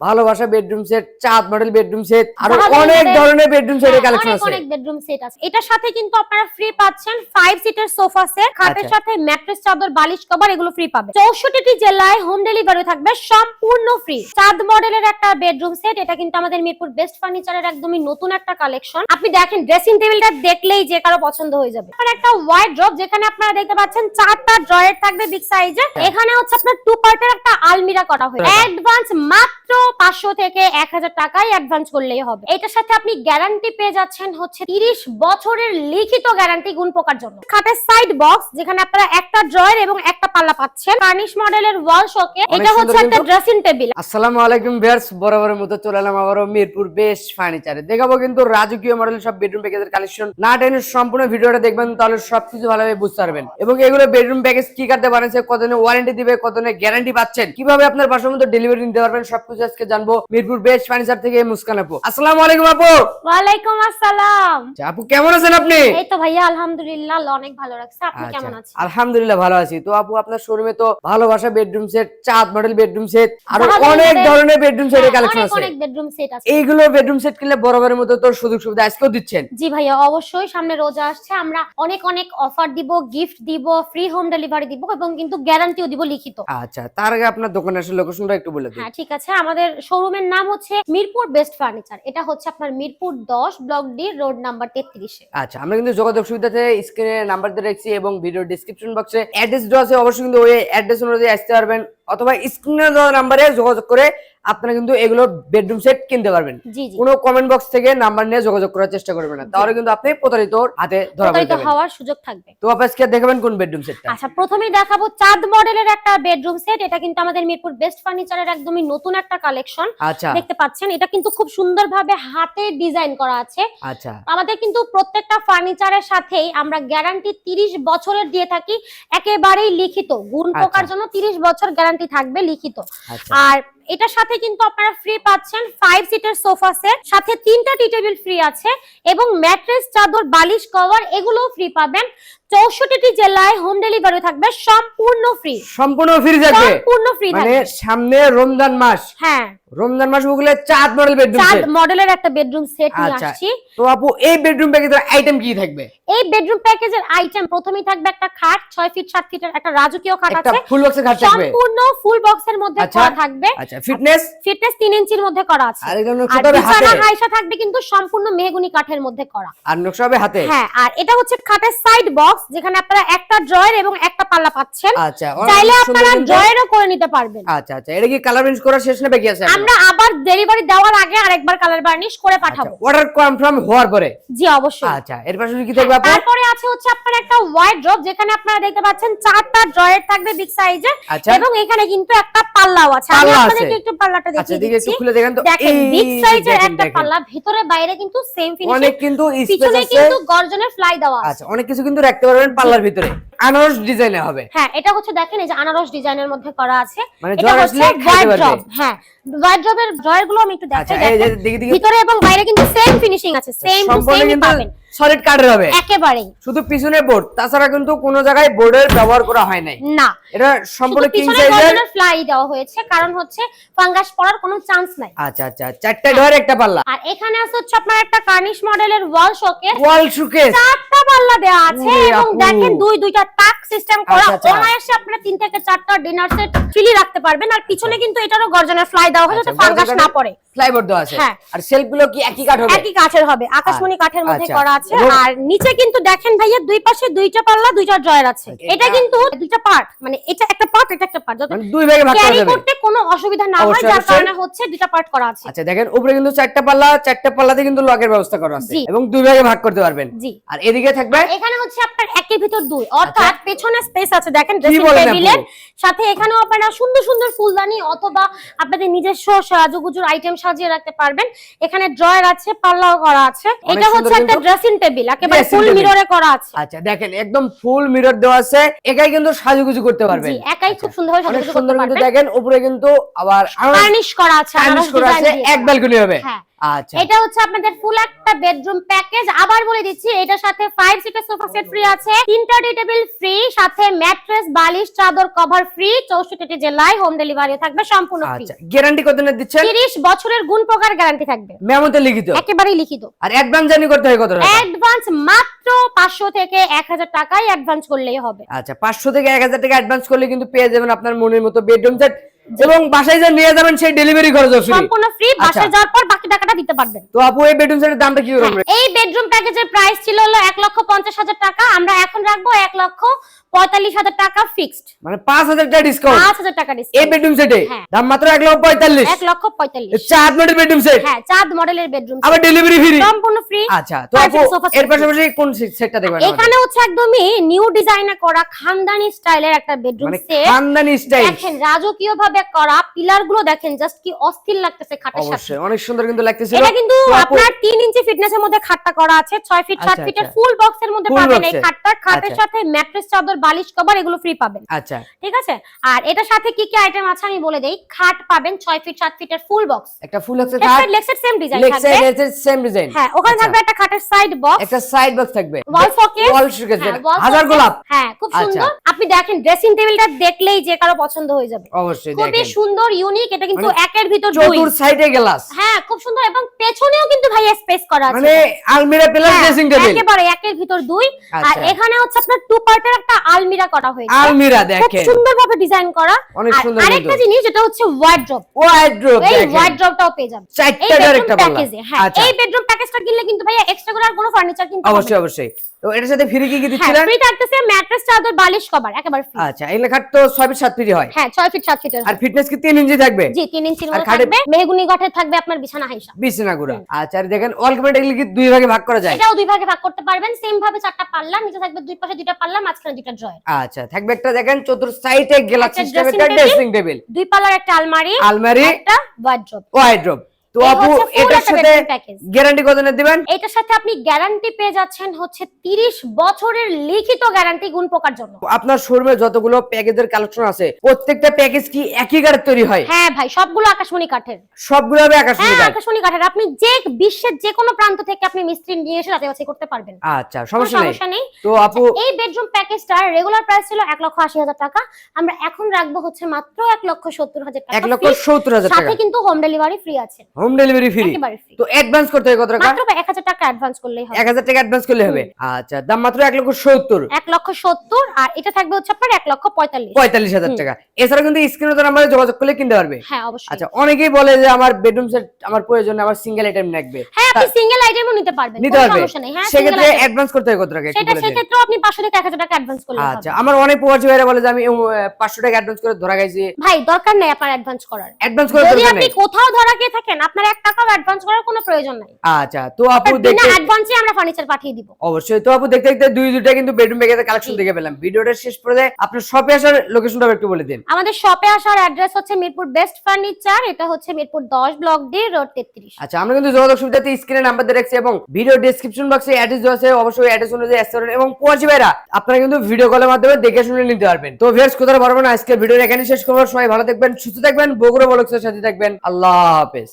ভালোবাসা bedroom set চাঁদ model bedroom set আরও অনেক ধরনের বেডরুম সেটের হ্যাঁ, কালেকশন আছে। অনেক বেডরুম সেট আছে। এটার সাথে কিন্তু আপনারা ফ্রি পাচ্ছেন ফাইভ সিটের সোফা সেট খাটের। সাথে ম্যাট্রেস চাদর বালিশ কভার এগুলো ফ্রি পাবে চৌষট্টিটি জেলায় হোম ডেলিভারি থাকবে সম্পূর্ণ ফ্রি চাঁদ মডেলের একটা বেডরুম সেট এটা কিন্তু আমাদের মিরপুর বেস্ট ফার্নিচারের একদমই নতুন একটা কালেকশন আপনি দেখেন ড্রেসিং টেবিলটা দেখলেই যে কারও পছন্দ হয়ে যাবে। আর একটা ওয়াইড ড্রপ যেখানে আপনারা দেখতে পাচ্ছেন চারটা ড্রয়ার থাকবে বিগ সাইজে এখানে হচ্ছে আপনার টু পার্টের একটা আলমিরা করা হয়েছে। অ্যাডভান্স মাত্র পাঁচশো থেকে এক হাজার টাকায় অ্যাডভান্স করলেই হবে। এটার সাথে আপনি গ্যারান্টি পেয়ে যাচ্ছেন হচ্ছে তিরিশ বছরের লিখিত গ্যারান্টি গুণ পোকার জন্য। খাটের সাইড বক্স যেখানে আপনারা একটা ড্রয়ার এবং একটা পাল্লা পাচ্ছেন। ফার্নিশ মডেলের ওয়াল শোকে এটা হচ্ছে একটা। ড্রেসিং টেবিল আসসালামু আলাইকুম ভিউয়ার্স বরাবরের মতো চলে এলাম আবারও মিরপুর বেস্ট ফার্নিচারে। দেখাবো কিন্তু রাজকীয় মডেলের সব বেডরুম প্যাকেজের কালেকশন না টেনে সম্পূর্ণ ভিডিওটা দেখবেন তাহলে সবকিছু ভালোভাবে বুঝতে পারবেন। এবং এগুলো বেডরুম প্যাকেজ কি কাটতে বানাচ্ছে কতদিনে ওয়ারেন্টি দিবে কতদিনে গ্যারান্টি পাচ্ছেন কীভাবে আপনার বাসার মধ্যে ডেলিভারি নিতে পারবেন সবকিছু আজকে জানব মিরপুর বেস্ট ফার্নিচার থেকে মুস্কান আপু। আসসালামু আলাইকুম আপু। ওয়ালাইকুম আসসালাম। আচ্ছা, আপু কেমন আছেন আপনি? এই তো ভাইয়া আলহামদুলিল্লাহ অনেক ভালো রাখছে। আপনি আচ্ছা, কেমন আছেন? আলহামদুলিল্লাহ ভালো আছি। তো আপু আপনার শোরুমে তো ভালোবাসা বেডরুম সেট চাঁদ মডেল বেডরুম সেট আরও অনেক ধরনের বেডরুম সেটের হ্যাঁ, কালেকশন আছে। অনেক বেডরুম সেট আছে। এইগুলো বেডরুম সেট কিনলে বরাবরের মতো তোর সুযোগ সুবিধা আজকেও দিচ্ছেন। জি ভাইয়া অবশ্যই সামনে রোজা আসছে। আমরা অনেক অনেক অফার দিব গিফট দিব ফ্রি হোম ডেলিভারি দিব এবং কিন্তু গ্যারান্টিও দিব লিখিত। আচ্ছা তার আগে আপনার দোকানের আসলে লোকেশনটা একটু বলে দিন। হ্যাঁ ঠিক আছে। আমাদের শোরুমের নাম হচ্ছে মিরপুর বেস্ট ফার্নিচার এটা হচ্ছে আপনার মিরপুর দশ ব্লক ডি রোড নাম্বার তেত্রিশে। আচ্ছা আমরা কিন্তু যোগাযোগ সুবিধাতে স্ক্রিনে নাম্বার দিয়ে রাখছি এবং ভিডিও ডিসক্রিপশন বক্সে অ্যাড্রেস দেওয়া আছে। অবশ্যই কিন্তু ওই অ্যাড্রেস অনুযায়ী আসতে পারবেন। অথবা স্ক্রিনে দেওয়া নাম্বারে যোগাযোগ করে আপনারা কিন্তু এগুলো বেডরুম সেট কিনতে পারবেন। কোনো কমেন্ট বক্স থেকে নাম্বার নিয়ে যোগাযোগ করার চেষ্টা করবেন না। তাহলে কিন্তু আপনি প্রতারিত হাতে ধরা হওয়ার সুযোগ থাকবে। তো আজকে দেখাবেন কোন বেডরুম সেটটা আচ্ছা প্রথমেই দেখাবো চাঁদ মডেলের একটা বেডরুম সেট এটা কিন্তু আমাদের মিরপুর বেস্ট ফার্নিচারের একদমই নতুন একটা কালেকশন আচ্ছা। দেখতে পাচ্ছেন এটা কিন্তু খুব সুন্দরভাবে হাতে ডিজাইন করা আছে। আচ্ছা। আমাদের কিন্তু প্রত্যেকটা ফার্নিচারের সাথেই আমরা গ্যারান্টি 30 বছরের দিয়ে থাকি। একেবারেই লিখিত। গুণ আচ্ছা। পোকার জন্য 30 বছর গ্যারান্টি থাকবে লিখিত। আচ্ছা। আর এটার সাথে কিন্তু আপনারা ফ্রি পাচ্ছেন ফাইভ সিটের সোফা সেট সাথে তিনটা টি টেবিল ফ্রি আছে এবং ম্যাট্রেস চাদর, বালিশ কভার এগুলোও ফ্রি পাবেন। চৌষট্টিটি জেলায় হোম ডেলিভারি থাকবে সম্পূর্ণ ফ্রি সম্পূর্ণ ফ্রি থাকবে? সম্পূর্ণ ফ্রি মানে সামনে রমজান মাস। হ্যাঁ। রমজান মাস বলে চাঁদ মডেল বেডরুম চাঁদ মডেলের একটা বেডরুম সেট নিয়ে আচ্ছা। আসছি। তো আপু এই বেডরুম প্যাকেজের আইটেম কি থাকবে? এই বেডরুম প্যাকেজের আইটেম প্রথমেই থাকবে একটা খাট ছয় ফিট সাত ফিটের একটা রাজকীয় খাট আছে। একটা ফুল বক্সের খাট থাকবে? সম্পূর্ণ ফুল বক্সের মধ্যে আচ্ছা। করা থাকবে। আচ্ছা ফিটনেস ফিটনেস তিন ইঞ্চির মধ্যে করা আছে। আর আর নকশাটা হবে হাতে। বিছানা হাইসা থাকবে কিন্তু সম্পূর্ণ মেহগুনি কাঠের মধ্যে করা। আর নকশা হবে হাতে? হ্যাঁ আর এটা হচ্ছে খাটের সাইড বক্স যেখানে আপনারা একটা ড্রয়ার এবং একটা পাল্লা পাচ্ছেন। আচ্ছা চাইলে আপনারা ড্রয়ারও করে নিতে পারবেন। আচ্ছা আচ্ছা এটা কি কালার চেঞ্জ করা শেষ না বাকি আছে আমরা আবার ডেলিভারি দেওয়ার আগে আরেকবার কালার বার্নিশ করে পাঠাবো। অর্ডার কনফার্ম হওয়ার পরে? জি অবশ্যই। আচ্ছা এর পাশে কি থাকবে আপু তারপরে আছে হচ্ছে আপনার একটা ওয়াইড ড্রপ যেখানে আপনারা দেখতে পাচ্ছেন চারটা ড্রয়ার থাকবে বিগ সাইজে আচ্ছা। এবং এখানে কিন্তু একটা পাল্লাও আছে। আমি। আপনাদেরকে একটু পাল্লাটা আচ্ছা দেখিয়ে দিকে একটু দিচ্ছি। খুলে দেখেন তো। দেখেন এই বিগ সাইজের একটা পাল্লা ভিতরে বাইরে কিন্তু সেম ফিনিশিং অনেক কিন্তু স্পেস পিছনে আছে। কিন্তু গর্জনের ফ্লাই দেওয়া আছে। আচ্ছা অনেক কিছু কিন্তু রাখতে পারবেন পাল্লার ভিতরে। আনারস ডিজাইনে হবে। হ্যাঁ এটা হচ্ছে দেখেন এই যে আনারস ডিজাইনের মধ্যে করা আছে। মানে এটা হচ্ছে আসলে ওয়াইড ড্রপ হ্যাঁ ওয়াইড ড্রপের ড্রয়ারগুলো আমি একটু আচ্ছা দেখাই দেখেন। ভিতরে এবং বাইরে কিন্তু সেম ফিনিশিং আছে সেম টু সেম পাবেন। সলিড কাঠের হবে। একেবারেই। শুধু পিছনে বোর্ড তাছাড়া কিন্তু কোনো জায়গায় বোর্ডের ব্যবহার করা হয় নাই। না। এটা সম্পূর্ণ কিং সাইজের ফ্লাই দেওয়া হয়েছে কারণ হচ্ছে ফাঙ্গাস পড়ার কোনো চান্স নাই। আচ্ছা আচ্ছা চারটা ডোর একটা পাল্লা। আর এখানে আছে হচ্ছে আপনার একটা কার্নিশ মডেলের ওয়াল শোকেস ওয়াল শোকেস চারটা পাল্লা দেওয়া আছে এবং। দেখেন দুই দুইটা টাক সিস্টেম করা। আচ্ছা। অনায়াসে আপনারা তিন থেকে চারটা ডিনার সেট ফ্রিলি রাখতে পারবেন। আর পিছনে কিন্তু এটারও গর্জনের ফ্লাই দেওয়া হয়েছে আচ্ছা, যাতে ফাঙ্গাস না পড়ে। ফ্লাইবোর্ড দেওয়া আছে। হ্যাঁ। আর সেলফগুলো কি একই কাঠ হবে? একই কাঠের হবে। আকাশমণি কাঠের মধ্যে আচ্ছা। করা আছে। আর নিচে কিন্তু দেখেন ভাইয়া দুই পাশে দুইটা পাল্লা দুইটা ড্রয়ার আছে। আচ্ছা, এটা কিন্তু দুইটা পার্ট মানে এটা একটা পার্ট এটা একটা পার্ট যাতে মানে দুই ভাগে ভাগ করা যাবে। করতে কোনো অসুবিধা না হয় যার কারণে হচ্ছে দুইটা পার্ট করা আছে। আচ্ছা দেখেন উপরে কিন্তু চারটা পাল্লা চারটা পাল্লাতে কিন্তু লকের ব্যবস্থা করা আছে। এবং দুই ভাগে ভাগ করতে পারবেন। আর এদিকে থাকবে এখানে হচ্ছে আপনার একের ভিতর দুই। অর্থাৎ পেছনে স্পেস আছে। দেখেন আচ্ছা। ড্রেসিং টেবিলের সাথে এখানেও আপনারা সুন্দর সুন্দর ফুলদানি অথবা আপনাদের নিজস্ব সাজুগুজুর আইটেম সাজিয়ে রাখতে পারবেন। এখানে ড্রয়ার আছে পাল্লাও করা আছে। এটা হচ্ছে একটা ড্রেসিং টেবিল একেবারে ফুল। মিররে করা আছে। আচ্ছা দেখেন একদম ফুল মিরর দেওয়া আছে। একাই কিন্তু সাজুগুজু করতে পারবেন। জি একাই খুব সুন্দর ভাবে অনেক সাজাতে সুন্দর করতে কিন্তু পারবেন। দেখেন উপরে কিন্তু আবার ফার্নিশ করা আছে ফার্নিশ করা আছে এক ব্যালকনি হবে। হ্যাঁ। আচ্ছা। এটা হচ্ছে আপনাদের ফুল একটা বেডরুম প্যাকেজ আবার বলে দিচ্ছি এটার সাথে সিটার সোফা সেট ফ্রি আছে। তিনটা ফ্রি সাথে ম্যাট্রেস বালিশ চাদর কভার ফ্রি চৌষট্টি জেলায় হোম ডেলিভারি থাকবে সম্পূর্ণ ফ্রি আচ্ছা গ্যারান্টি কত দিনের দিচ্ছেন? তিরিশ বছরের গুণ প্রকার গ্যারান্টি থাকবে। মেমোতে লিখিত? লিখিত। আর অ্যাডভান্স জানি করতে হয় কত টাকা? অ্যাডভান্স মাত্র পাঁচশো থেকে এক হাজার টাকাই অ্যাডভান্স করলেই হবে। আচ্ছা পাঁচশো থেকে এক হাজার টাকা অ্যাডভান্স করলে কিন্তু পেয়ে যাবেন আপনার মনের মতো বেডরুম সেট এবং বাসায় যে নিয়ে যাবেন সেই ডেলিভারি খরচ সম্পূর্ণ ফ্রি বাসায় যাওয়ার পর টাকাটা দিতে পারবেন। তো আপু এই বেডরুম সেটের দামটা কি হবে এই বেডরুম প্যাকেজের প্রাইস ছিল হলো এক লক্ষ পঞ্চাশ হাজার টাকা। আমরা এখন রাখব এক লক্ষ পঁয়তাল্লিশ হাজার টাকা ফিক্সড মানে পাঁচ হাজার টাকা ডিসকাউন্ট পাঁচ হাজার টাকা এই বেডরুম সেটে হ্যাঁ। দাম মাত্র এক লক্ষ পঁয়তাল্লিশ। এক লক্ষ পঁয়তাল্লিশ। চার মিনিটের বেডরুম সেট হ্যাঁ চাঁদ মডেলের বেডরুম আবার ডেলিভারি ফ্রি সম্পূর্ণ ফ্রি আচ্ছা তো Five আপু seat sofa set এর পাশাপাশি কোন সেটটা দেখবেন এখানে হচ্ছে একদমই নিউ ডিজাইনে করা খানদানি স্টাইলের একটা বেডরুম মানে সেট খানদানি স্টাইল দেখেন রাজকীয় ভাবে করা পিলারগুলো দেখেন জাস্ট কি অস্থির লাগতেছে খাটের সাথে। অবশ্যই অনেক সুন্দর কিন্তু লাগতেছিল। এটা কিন্তু আপনার তিন ইঞ্চি ফিটনেসের মধ্যে খাটটা করা আছে ছয় ফিট সাত আচ্ছা, ফিটের। ফুল বক্সের মধ্যে Full পাবেন এই এর। খাটটা খাটের আচ্ছা। সাথে ম্যাট্রেস চাদর বালিশ কভার এগুলো ফ্রি পাবেন। আচ্ছা। ঠিক আছে? আর এটার সাথে কি কি আইটেম আছে আমি বলে দেই? খাট পাবেন ছয় ফিট সাত ফিটের ফুল বক্স একটা ফুল আছে থাক লেক্সের সেম ডিজাইন থাকবে। সাইড সেম ডিজাইন হ্যাঁ ওখানে আচ্ছা। থাকবে একটা খাটের সাইড বক্স একটা সাইড বক্স থাকবে। ওয়াল শোকেস ওয়াল শোকেস হাজার গোলাপ। হ্যাঁ খুব আচ্ছা। সুন্দর। আপনি দেখেন ড্রেসিং টেবিলটা দেখলেই যে কারও পছন্দ হয়ে যাবে। অবশ্যই খুবই সুন্দর ইউনিক এটা কিন্তু মানে একের ভিতর দুই। চতুর সাইডে গ্লাস হ্যাঁ খুব সুন্দর এবং পেছনেও কিন্তু ভাই স্পেস করা আছে। মানে আলমিরা প্লাস ড্রেসিং টেবিল একেবারে একের ভিতর দুই। আর আচ্ছা। এখানে হচ্ছে আপনার টু পার্টের একটা আলমিরা করা হয়েছে। আলমিরা দেখেন। খুব সুন্দরভাবে ডিজাইন করা। অনেক আর সুন্দর আরেকটা জিনিস যেটা হচ্ছে ওয়ার্ড্রপ ওয়ার্ড্রপ এই ওয়ার্ড্রপটাও পেয়ে যাবেন। চারটার একটা প্যাকেজে হ্যাঁ আচ্ছা। এই বেডরুম প্যাকেজটা কিনলে কিন্তু ভাইয়া এক্সট্রা করে আর কোনো ফার্নিচার কিনতে অবশ্যই অবশ্যই। তো এটার সাথে ফ্রি কি কি হ্যাঁ দিচ্ছিলেন? ফ্রি থাকতেছে ম্যাট্রেস চাদর বালিশ কভার একেবারে ফ্রি আচ্ছা এই লেখার তো ছয় ফিট সাত ফিট হয়। হ্যাঁ ছয় ফিট সাত ফিটের আর ফিটনেস কি তিন ইঞ্চি থাকবে? জি তিন ইঞ্চির আর থাকবে। মেহগুনি গঠের থাকবে আপনার বিছানা হাইসা। বিছানা গুড়া। আচ্ছা আর দেখেন অল কমেন্ট এগুলি কি দুই ভাগে ভাগ করা যায়? এটাও দুই ভাগে ভাগ করতে পারবেন। সেম ভাবে চারটা পাল্লা নিচে থাকবে দুই পাশে দুইটা পাল্লা মাঝখানে দুইটা ড্রয়ার আচ্ছা থাকবে একটা দেখেন চতুর সাইডে গ্লাস সিস্টেম একটা ড্রেসিং টেবিল দুই পাল্লার একটা আলমারি আলমারি একটা ওয়ার্ড্রপ তো আপু এটার সাথে গ্যারান্টি কত দিনের দিবেন? এটার সাথে আপনি গ্যারান্টি পেয়ে যাচ্ছেন হচ্ছে 30 বছরের লিখিত গ্যারান্টি গুণ পোকার জন্য। আপনার শোরুমে যতগুলো প্যাকেজের কালেকশন আছে প্রত্যেকটা প্যাকেজ কি একই গাড়ি তৈরি হয়? হ্যাঁ ভাই সবগুলো আকাশমণি কাঠের। সবগুলো হবে আকাশ হ্যাঁ আকাশমণি কাঠের। আপনি যে বিশ্বের যে কোনো প্রান্ত থেকে আপনি মিস্ত্রি নিয়ে এসে যাচাই করতে পারবেন। আচ্ছা সমস্যা নেই। তো আপু এই বেডরুম প্যাকেজটার রেগুলার প্রাইস ছিল এক লক্ষ আশি হাজার টাকা। আমরা এখন রাখব হচ্ছে মাত্র এক লক্ষ সত্তর হাজার টাকা। এক লক্ষ fixed, সত্তর হাজার সাথে কিন্তু হোম ডেলিভারি ফ্রি আছে। হোম ডেলিভারি ফ্রি তো অ্যাডভান্স করতে হবে কত টাকা? মাত্র এক হাজার টাকা অ্যাডভান্স করলেই হবে। এক হাজার টাকা অ্যাডভান্স করলে হবে। আচ্ছা দাম মাত্র এক লক্ষ সত্তর। এক লক্ষ সত্তর আর এটা থাকবে হচ্ছে আপনার এক লক্ষ পঁয়তাল্লিশ। পঁয়তাল্লিশ হাজার টাকা। এছাড়া কিন্তু স্ক্রিনে তো নাম্বারে যোগাযোগ করলে কিনতে পারবে। হ্যাঁ অবশ্যই। আচ্ছা অনেকেই বলে যে আমার বেডরুম সেট আমার প্রয়োজন আমার সিঙ্গেল আইটেম লাগবে হ্যাঁ আপনি সিঙ্গেল আইটেমও নিতে পারবেন নিতে কোনো সমস্যা নেই। হ্যাঁ সেক্ষেত্রে অ্যাডভান্স করতে হবে কত টাকা সেটা। সেক্ষেত্রে আপনি পাঁচশো থেকে এক হাজার টাকা অ্যাডভান্স করলে আচ্ছা আমার অনেক প্রবাসী ভাইরা বলে যে আমি পাঁচশো টাকা অ্যাডভান্স করে ধরা গেছি ভাই দরকার নেই আপনার অ্যাডভান্স করার। অ্যাডভান্স করে যদি আপনি কোথাও ধরা খেয়ে থাকেন আপনার এক টাকাও অ্যাডভান্স করার কোনো প্রয়োজন নাই। আচ্ছা তো আপু দেখতে অ্যাডভান্সে আমরা ফার্নিচার পাঠিয়ে দিব। অবশ্যই তো আপু দেখতে দেখতে দুই দুইটা কিন্তু বেডরুম ব্যাগের কালেকশন দেখে পেলাম। ভিডিওটা শেষ করে আপনার শপে আসার লোকেশনটা একটু বলে দিন। আমাদের শপে আসার অ্যাড্রেস হচ্ছে মিরপুর বেস্ট ফার্নিচার এটা হচ্ছে মিরপুর দশ ব্লক ডি রোড তেত্রিশ। আচ্ছা আমরা কিন্তু যোগাযোগ সুবিধাতে স্ক্রিনে নাম্বার দিয়ে রাখছি এবং ভিডিও ডেসক্রিপশন বক্সে অ্যাড্রেস দেওয়া আছে অবশ্যই অ্যাড্রেস অনুযায়ী পারেন এবং পৌঁছে ভাইরা আপনারা কিন্তু ভিডিও কলের মাধ্যমে দেখে শুনে নিতে পারবেন। তো ভিউয়ার্স কোথাও পারব না আজকে ভিডিও এখানে শেষ করব। সবাই ভালো থাকবেন সুস্থ থাকবেন বগুড়া বলক্সের সাথে থাকবেন। আল্লাহ হাফেজ।